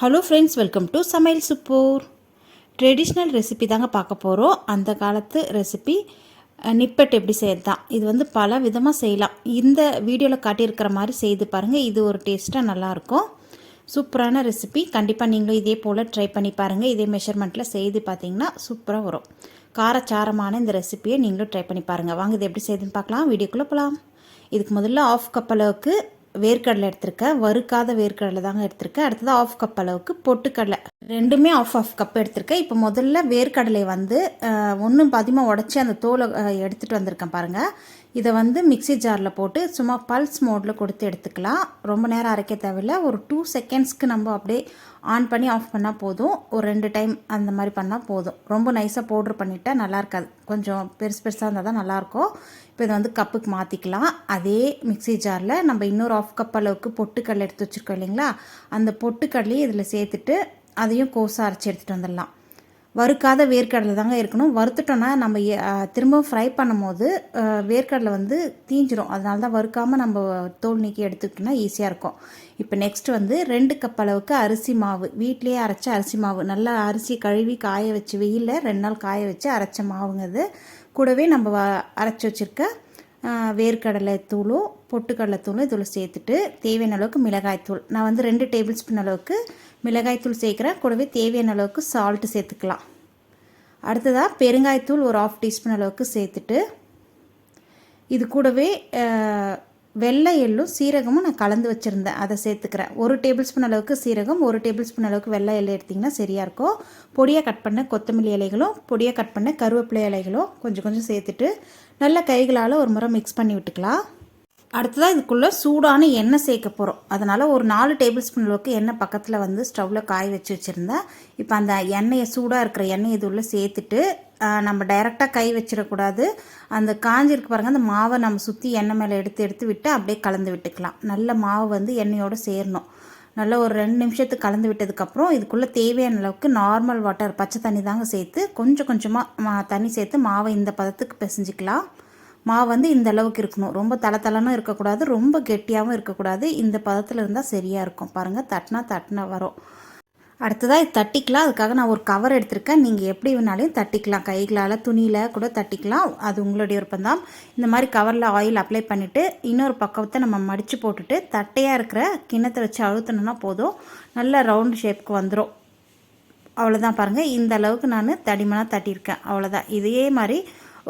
Hello friends welcome to சமையல் சுப்பூர் traditional recipe தாங்க பார்க்க போகிறோம் அந்த காலத்து ரெசிபி நிப்பட் எப்படி செய்யறது? தான் இது வந்து பல விதமாக செய்யலாம். இந்த வீடியோவில் காட்டியிருக்கிற மாதிரி செய்து பாருங்கள் இது ஒரு டேஸ்ட்டாக நல்லாயிருக்கும் சூப்பரான ரெசிபி கண்டிப்பாக நீங்களும் இதே போல் ட்ரை பண்ணி பாருங்கள் இதே மெஷர்மெண்ட்டில் செய்து பார்த்தீங்கன்னா சூப்பராக வரும். காரச்சாரமான இந்த ரெசிப்பியை நீங்களும் ட்ரை பண்ணி பாருங்கள் வாங்க இது எப்படி செய்யுதுன்னு பார்க்கலாம். வீடியோக்குள்ளே போகலாம் இதுக்கு முதல்ல ஆஃப் கப் அளவுக்கு வேர்க்கடலை எடுத்திருக்கேன். வறுக்காத வேர்க்கடலை தாங்க எடுத்திருக்கேன். அடுத்தது ஆஃப் கப் அளவுக்கு பொட்டுக்கடலை. ரெண்டுமே ஆஃப் ஆஃப் கப் எடுத்திருக்கேன். இப்போ முதல்ல வேர்க்கடலை வந்து ஒன்றும் பாதிமாக உடச்சி அந்த தோலை எடுத்துகிட்டு வந்திருக்கேன் பாருங்கள் இதை வந்து மிக்சி ஜாரில் போட்டு சும்மா பல்ஸ் மோடில் கொடுத்து எடுத்துக்கலாம். ரொம்ப நேரம் அரைக்க தேவையில்ல. ஒரு டூ செகண்ட்ஸ்க்கு நம்ம அப்படியே ஆன் பண்ணி ஆஃப் பண்ணால் போதும். ஒரு ரெண்டு டைம் அந்த மாதிரி பண்ணால் போதும். ரொம்ப நைஸாக பவுட்ரு பண்ணிவிட்டா நல்லா இருக்காது. கொஞ்சம் பெருசு பெருசாக இருந்தால் தான் நல்லாயிருக்கும் இப்போ இதை வந்து கப்புக்கு மாற்றிக்கலாம் அதே மிக்சி ஜாரில் நம்ம இன்னொரு ஆஃப் கப் அளவுக்கு பொட்டுக்கடலை எடுத்து வச்சுருக்கோம் இல்லைங்களா? அந்த பொட்டுக்கடலையும் இதில் சேர்த்துட்டு அதையும் கோஸாக அரைச்சி எடுத்துகிட்டு வந்துடலாம். வறுக்காத வேர்க்கடலை தாங்க இருக்கணும். வறுத்துட்டோன்னா நம்ம திரும்பவும் ஃப்ரை பண்ணும்போது வேர்க்கடலை வந்து தீஞ்சிரும். அதனால தான் வறுக்காமல் நம்ம தோல் நீக்கி எடுத்துக்கிட்டோம்னா ஈஸியாக இருக்கும். இப்போ நெக்ஸ்ட் வந்து ரெண்டு கப் அளவுக்கு அரிசி மாவு. வீட்லேயே அரைச்ச அரிசி மாவு. நல்லா அரிசி கழுவி காய வச்சு வெயிலில் ரெண்டு நாள் காய வச்சு அரைச்ச மாவுங்கிறது கூடவே நம்ம அரைச்சி வச்சுருக்க வேர்க்கடலை தூளும் பொட்டுக்கடலை தூளும் இதில் சேர்த்துட்டு தேவையான அளவுக்கு மிளகாய் தூள் நான் வந்து ரெண்டு டேபிள் ஸ்பூன் அளவுக்கு மிளகாய்த்தூள் சேர்க்குறேன் கூடவே தேவையான அளவுக்கு சால்ட்டு சேர்த்துக்கலாம். அடுத்ததாக பெருங்காயத்தூள் ஒரு ஆஃப் டீஸ்பூன் அளவுக்கு சேர்த்துட்டு இது கூடவே வெள்ளை எள்ளும் சீரகமும் நான் கலந்து வச்சுருந்தேன். அதை சேர்த்துக்கிறேன். ஒரு டேபிள் ஸ்பூன் அளவுக்கு சீரகம் ஒரு டேபிள் ஸ்பூன் அளவுக்கு வெள்ளை எள்ளு எடுத்திங்கன்னா சரியாக இருக்கும் பொடியாக கட் பண்ண கொத்தமல்லி இலைகளும் பொடியாக கட் பண்ண கருவேப்பிலை இலைகளும் கொஞ்சம் கொஞ்சம் சேர்த்துட்டு நல்ல கைகளால் ஒரு முறை மிக்ஸ் பண்ணி விட்டுக்கலாம். அடுத்ததாக இதுக்குள்ளே சூடான எண்ணெய் சேர்க்க போகிறோம் அதனால் ஒரு நாலு டேபிள் ஸ்பூன் அளவுக்கு எண்ணெய் பக்கத்தில் வந்து ஸ்டவ்வில் காய வச்சு வச்சுருந்தேன் இப்போ அந்த எண்ணெயை சூடாக இருக்கிற எண்ணெய் இது உள்ளே சேர்த்துட்டு நம்ம டைரெக்டாக கை வச்சிடக்கூடாது. அந்த காஞ்சிருக்கு பாருங்கள் அந்த மாவை நம்ம சுற்றி எண்ணெய் மேலே எடுத்து எடுத்து விட்டு அப்படியே கலந்து விட்டுக்கலாம். நல்ல மாவு வந்து எண்ணெயோடு சேரணும். நல்லா ஒரு ரெண்டு நிமிஷத்துக்கு கலந்து விட்டதுக்கப்புறம் இதுக்குள்ளே தேவையான அளவுக்கு நார்மல் வாட்டர் பச்சை தண்ணி தாங்க சேர்த்து கொஞ்சம் கொஞ்சமாக தண்ணி சேர்த்து மாவை இந்த பதத்துக்கு பிசைஞ்சிக்கலாம். மாவு வந்து இந்த அளவுக்கு இருக்கணும். ரொம்ப தலை இருக்கக்கூடாது ரொம்ப கெட்டியாகவும் இருக்கக்கூடாது. இந்த பதத்தில் இருந்தால் சரியாக இருக்கும். பாருங்கள் தட்டினா தட்டினா வரும். அடுத்ததாக இது தட்டிக்கலாம். அதுக்காக நான் ஒரு கவர் எடுத்திருக்கேன். நீங்கள் எப்படி வேணாலையும் தட்டிக்கலாம். கைகளால் துணியில் கூட தட்டிக்கலாம். அது உங்களுடைய விருப்பம்தான் இந்த மாதிரி கவரில் ஆயில் அப்ளை பண்ணிவிட்டு இன்னொரு பக்கத்தை நம்ம மடித்து போட்டுட்டு தட்டையாக இருக்கிற கிண்ணத்தை வச்சு அழுத்தணுன்னா போதும். நல்ல ரவுண்டு ஷேப்புக்கு வந்துடும் அவ்வளோதான் பாருங்கள் இந்த அளவுக்கு நான் தடிமனாக தட்டியிருக்கேன். அவ்வளோதான் இதே மாதிரி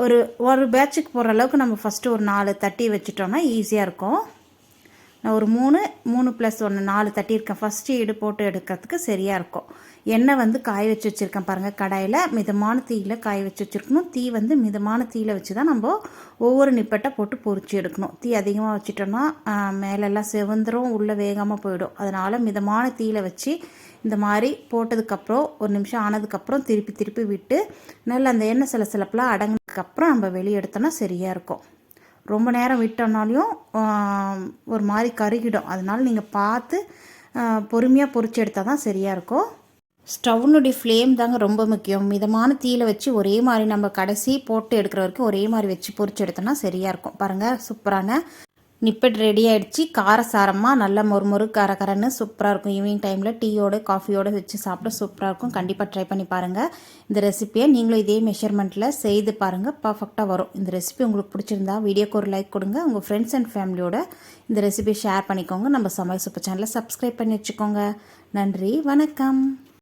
ஒரு ஒரு பேட்சுக்கு போகிற அளவுக்கு நம்ம ஃபஸ்ட்டு ஒரு நாலு தட்டி வச்சுட்டோன்னா ஈஸியாக இருக்கும். நான் ஒரு மூணு மூணு ப்ளஸ் ஒன்று நாலு தட்டியிருக்கேன் ஃபஸ்ட்டு ஈடு போட்டு எடுக்கிறதுக்கு சரியாக இருக்கும். எண்ணெய் வந்து காய வச்சு வச்சுருக்கேன் பாருங்கள் கடாயில். மிதமான தீயில் காய வச்சு வச்சுருக்கணும். தீ வந்து மிதமான தீயில் வச்சு தான் நம்ம ஒவ்வொரு நிப்பட்டை போட்டு பொறிச்சு எடுக்கணும். தீ அதிகமாக வச்சுட்டோம்னா மேலெல்லாம் செவந்துரும் உள்ளே வேகமாக போயிடும். அதனால் மிதமான தீயில் வச்சு இந்த மாதிரி போட்டதுக்கப்புறம் ஒரு நிமிஷம் ஆனதுக்கப்புறம் திருப்பி திருப்பி விட்டு நல்லா அந்த எண்ணெய் சில சிலப்பெலாம் அடங்கினதுக்கப்புறம் நம்ம வெளியே எடுத்தோன்னா சரியாக இருக்கும். ரொம்ப நேரம் விட்டோம்னாலையும் ஒரு மாதிரி கருகிடும். அதனால் நீங்கள் பார்த்து பொறுமையாக பொறிச்சு எடுத்தால் தான் சரியாக இருக்கும். ஸ்டவ்னுடைய ஃப்ளேம் தாங்க ரொம்ப முக்கியம். மிதமான தீயில் வச்சு ஒரே மாதிரி நம்ம கடைசி போட்டு எடுக்கிற வரைக்கும் ஒரே மாதிரி வச்சு பொறிச்சு எடுத்தோன்னா சரியாக இருக்கும். பாருங்கள் சூப்பரான நிப்பட் ரெடி ஆகிடுச்சு காரசாரமாக நல்ல மொறு கரகரன்னு சூப்பராக இருக்கும். ஈவினிங் டைமில் டீயோடு காஃபியோடு வச்சு சாப்பிட சூப்பராக இருக்கும். கண்டிப்பாக ட்ரை பண்ணி பாருங்கள் இந்த ரெசிப்பியை நீங்களும் இதே மெஷர்மெண்ட்டில் செய்து பாருங்கள் பர்ஃபெக்டாக வரும். இந்த ரெசிபி உங்களுக்கு பிடிச்சிருந்தா வீடியோக்கு ஒரு லைக் கொடுங்க. உங்கள் ஃப்ரெண்ட்ஸ் அண்ட் ஃபேமிலியோட இந்த ரெசிபி ஷேர் பண்ணிக்கோங்க. நம்ம சமையல் சூப்பர் சேனலை சப்ஸ்கிரைப் பண்ணி வச்சுக்கோங்க. நன்றி. வணக்கம்.